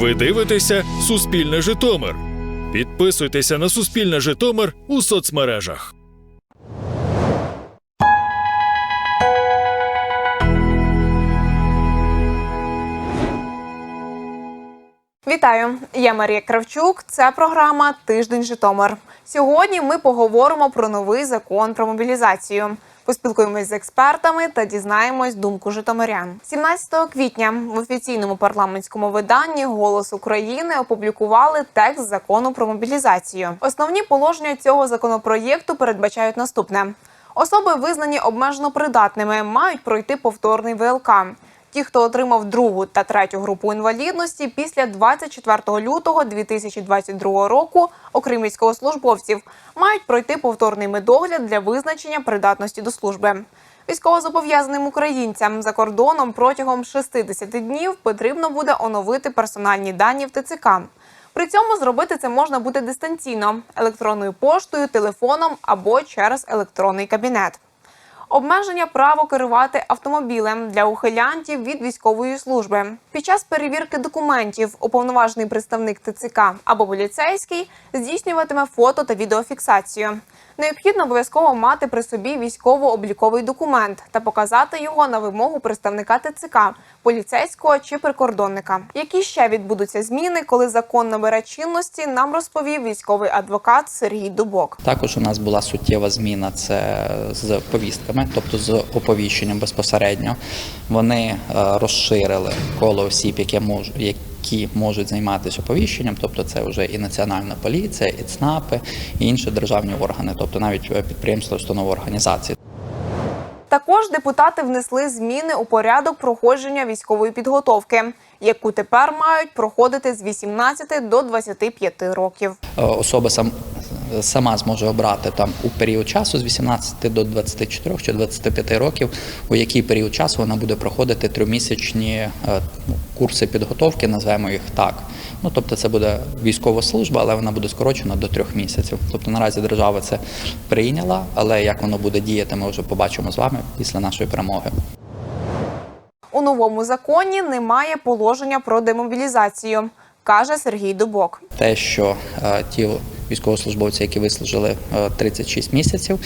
Ви дивитеся Суспільне Житомир. Підписуйтеся на Суспільне Житомир у соцмережах. Вітаю! Я Марія Кравчук. Це програма Тиждень Житомир. Сьогодні ми поговоримо про новий закон про мобілізацію. Поспілкуємось з експертами та дізнаємось думку житомирян. 17 квітня в офіційному парламентському виданні Голос України опублікували текст закону про мобілізацію. Основні положення цього законопроєкту передбачають наступне: особи, визнані обмежено придатними, мають пройти повторний ВЛК. Ті, хто отримав другу та третю групу інвалідності після 24 лютого 2022 року, окрім військовослужбовців, мають пройти повторний медогляд для визначення придатності до служби. Військовозобов'язаним українцям за кордоном протягом 60 днів потрібно буде оновити персональні дані в ТЦК. При цьому зробити це можна буде дистанційно електронною поштою, телефоном або через електронний кабінет. Обмеження право керувати автомобілем для ухилянтів від військової служби. Під час перевірки документів уповноважений представник ТЦК або поліцейський здійснюватиме фото та відеофіксацію. Необхідно обов'язково мати при собі військово-обліковий документ та показати його на вимогу представника ТЦК, поліцейського чи прикордонника. Які ще відбудуться зміни, коли закон набере чинності, нам розповів військовий адвокат Сергій Дубок. Також у нас була суттєва зміна це з повістками, тобто з оповіщенням безпосередньо. Вони е, розширили коло осіб, які можуть. Які можуть займатися оповіщенням, тобто це вже і національна поліція, і ЦНАПи, і інші державні органи, тобто навіть е, підприємства, установи організації. Також депутати внесли зміни у порядок проходження військової підготовки, яку тепер мають проходити з 18 до 25 років. Е, Особа сам сама зможе обрати там у період часу з 18 до 24 чи 25 років, у який період часу вона буде проходити тримісячні е, курси підготовки, назвемо їх так. Ну тобто це буде військова служба, але вона буде скорочена до трьох місяців. Тобто наразі держава це прийняла, але як воно буде діяти, ми вже побачимо з вами після нашої перемоги. У новому законі немає положення про демобілізацію, каже Сергій Дубок. те, що е, ті військовослужбовці, які вислужили е, 36 місяців,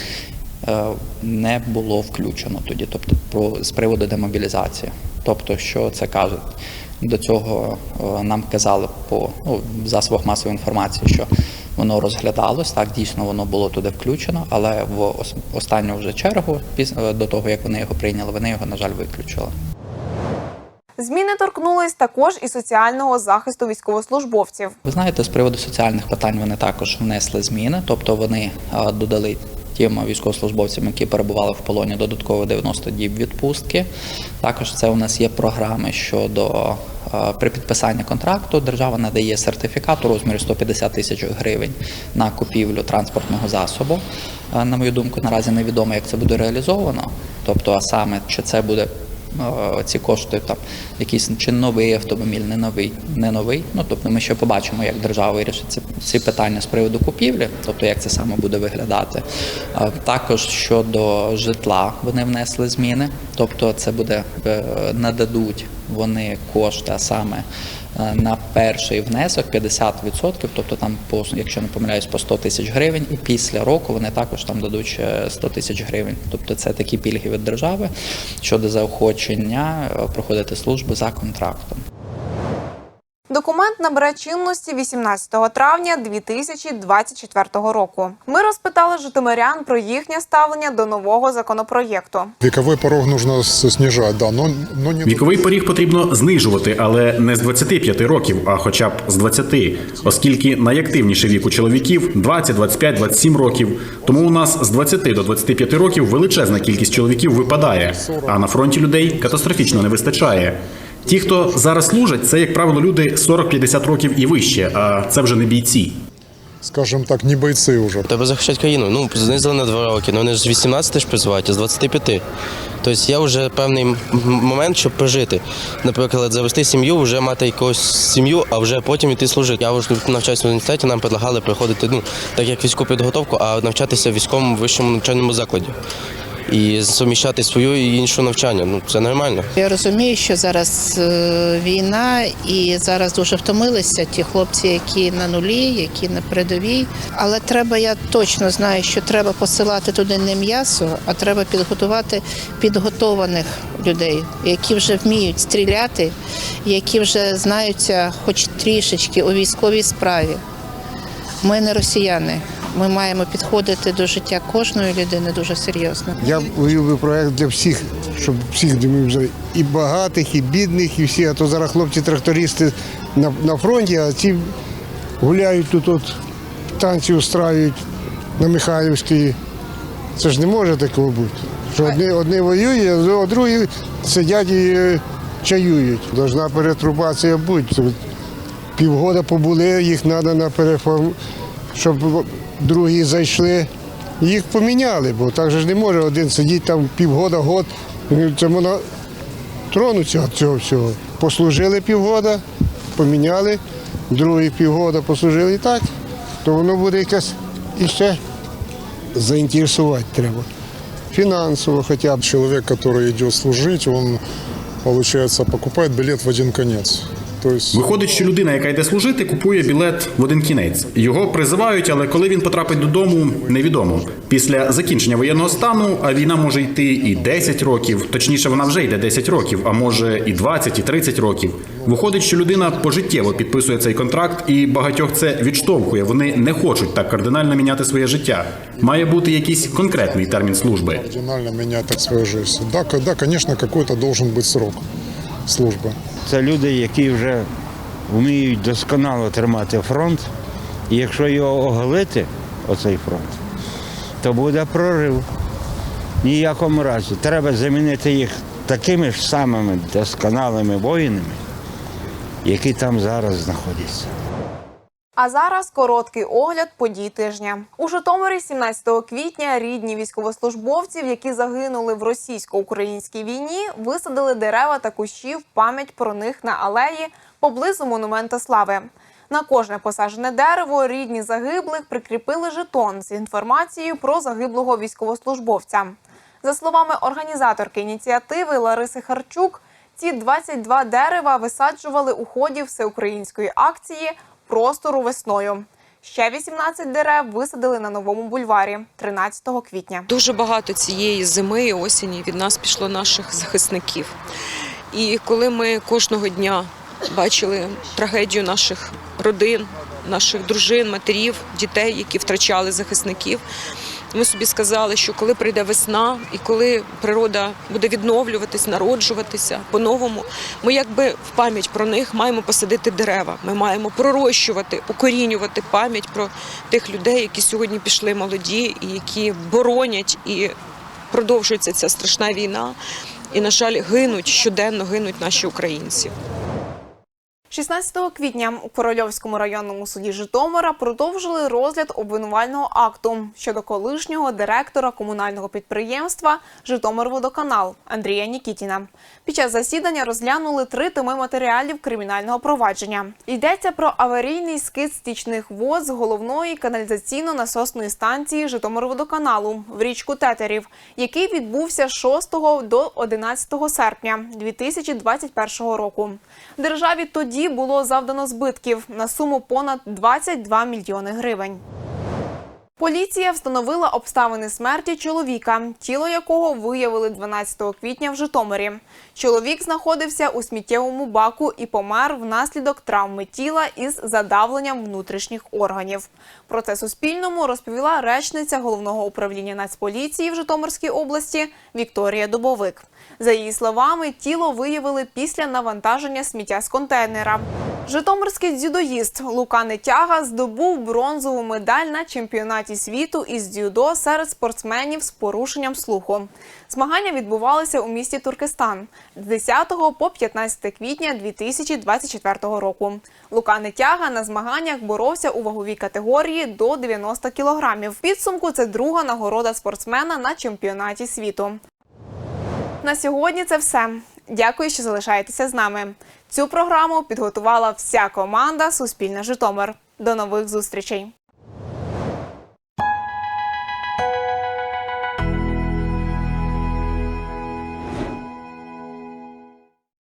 е, не було включено тоді, тобто про з приводу демобілізації. Тобто, що це кажуть? До цього е, нам казали по ну, засобах масової інформації, що воно розглядалось, так дійсно воно було туди включено, але в ос- останню вже чергу, е, до того як вони його прийняли, вони його, на жаль, виключили. Зміни торкнулись також і соціального захисту військовослужбовців. Ви знаєте, з приводу соціальних питань вони також внесли зміни, тобто вони е, додали тим військовослужбовцям, які перебували в полоні, додатково 90 діб відпустки. Також це у нас є програми щодо е, при підписанні контракту. Держава надає сертифікат у розмірі 150 тисяч гривень на купівлю транспортного засобу. Е, На мою думку, наразі невідомо, як це буде реалізовано. Тобто, а саме чи це буде ці кошти там якийсь чи новий автомобіль, не новий, не новий. Ну тобто ми ще побачимо, як держава вирішить ці, ці питання з приводу купівлі, тобто як це саме буде виглядати. Також щодо житла вони внесли зміни, тобто це буде е, нададуть вони кошти саме. е, На перший внесок 50%, тобто там, по, якщо не помиляюсь, по 100 тисяч гривень, і після року вони також там дадуть ще 100 тисяч гривень. Тобто це такі пільги від держави щодо заохочення е, проходити службу за контрактом. Документ набере чинності 18 травня 2024 року. Ми розпитали житомирян про їхнє ставлення до нового законопроєкту. Вековой порог нужно снижать, да, но, но не Віковий поріг потрібно знижувати, але не з 25 років, а хоча б з 20, оскільки найактивніший вік у чоловіків 20, 25, 27 років. Тому у нас з 20 до 25 років величезна кількість чоловіків випадає, а на фронті людей катастрофічно не вистачає. Ті, хто зараз служать, це як правило люди 40-50 років і вище, а це вже не бійці. скажем так, не бойцы уже. Треба захищати країну. Ну, знизили на два роки, ну вони ж з 18 ж призивають, а з 25. Тобто є вже певний момент, щоб прожити. Наприклад, завести сім'ю, вже мати якусь сім'ю, а вже потім іти служити. Я вже навчаюся в університеті, нам предлагали приходити, ну, так як військову підготовку, а навчатися в військовому вищому навчальному закладі. І суміщати свою і іншу навчання. Ну це нормально. Я розумію, що зараз е, війна, і зараз дуже втомилися ті хлопці, які на нулі, які на передовій. Але треба, я точно знаю, що треба посилати туди не м'ясо, а треба підготувати підготованих людей, які вже вміють стріляти, які вже знаються, хоч трішечки у військовій справі. Ми не росіяни. Ми маємо підходити до життя кожної людини дуже серйозно. Я вивів би проект для всіх, щоб всіх дивився, і багатих, і бідних, і всі. А то зараз хлопці-трактористи на, на фронті, а ці гуляють тут, от, танці устраюють на Михайлівській. Це ж не може такого бути. Що одні, одні воюють, а другі сидять і е, чаюють. Должна перетрубація бути. Півгода побули, їх треба на переформ, щоб другі зайшли. Їх поміняли, бо так же ж не може один сидіти там півгода, год. Це можна тронуться від цього всього. Послужили півгода, поміняли, другі півгода послужили і так, то воно буде якесь іще заінтересувати треба. Фінансово хоча б. Человек, который идет служить, он, получается, покупает билет в один конец. То Виходить, що людина, яка йде служити, купує білет в один кінець. Його призивають, але коли він потрапить додому, невідомо. Після закінчення воєнного стану, а війна може йти і 10 років, точніше, вона вже йде 10 років, а може і 20, і 30 років. Виходить, що людина пожиттєво підписує цей контракт, і багатьох це відштовхує. Вони не хочуть так кардинально міняти своє життя. Має бути якийсь конкретний термін служби. кардинально меняет так свою жизнь. Да, конечно, какой-то должен быть срок службы. Це люди, які вже вміють досконало тримати фронт. І якщо його оголити, оцей фронт, то буде прорив. Ніякому разі. Треба замінити їх такими ж самими досконалими воїнами, які там зараз знаходяться. А зараз короткий огляд подій тижня. У Житомирі 17 квітня рідні військовослужбовців, які загинули в російсько-українській війні, висадили дерева та кущі в пам'ять про них на алеї поблизу монумента слави. На кожне посаджене дерево рідні загиблих прикріпили жетон з інформацією про загиблого військовослужбовця. За словами організаторки ініціативи Лариси Харчук, ці 22 дерева висаджували у ході всеукраїнської акції простору весною. Ще 18 дерев висадили на новому бульварі 13 квітня. Дуже багато цієї зими і осені від нас пішло наших захисників. І коли ми кожного дня бачили трагедію наших родин, наших дружин, матерів, дітей, які втрачали захисників, ми собі сказали, що коли прийде весна і коли природа буде відновлюватись, народжуватися по-новому, ми якби в пам'ять про них маємо посадити дерева. Ми маємо пророщувати, укорінювати пам'ять про тих людей, які сьогодні пішли молоді і які боронять і продовжується ця страшна війна. І, на жаль, гинуть щоденно гинуть наші українці. 16 квітня у Корольовському районному суді Житомира продовжили розгляд обвинувального акту щодо колишнього директора комунального підприємства Житомирводоканал Андрія Нікітіна. Під час засідання розглянули три томи матеріалів кримінального провадження. Йдеться про аварійний скид стічних вод з головної каналізаційно-насосної станції Житомирводоканалу в річку Тетерів, який відбувся з 6 до 11 серпня 2021 року. Державі було завдано збитків на суму понад 22 мільйони гривень. Поліція встановила обставини смерті чоловіка, тіло якого виявили 12 квітня в Житомирі. Чоловік знаходився у сміттєвому баку і помер внаслідок травми тіла із задавленням внутрішніх органів. Про це Суспільному розповіла речниця головного управління Нацполіції в Житомирській області Вікторія Дубовик. За її словами, тіло виявили після навантаження сміття з контейнера. Житомирський дзюдоїст Лука Нетяга здобув бронзову медаль на чемпіонаті світу із дзюдо серед спортсменів з порушенням слуху. Змагання відбувалися у місті Туркестан з 10 по 15 квітня 2024 року. Лука Нетяга на змаганнях боровся у ваговій категорії до 90 кілограмів. В підсумку це друга нагорода спортсмена на чемпіонаті світу. На сьогодні це все. Дякую, що залишаєтеся з нами. Цю програму підготувала вся команда Суспільне Житомир. До нових зустрічей.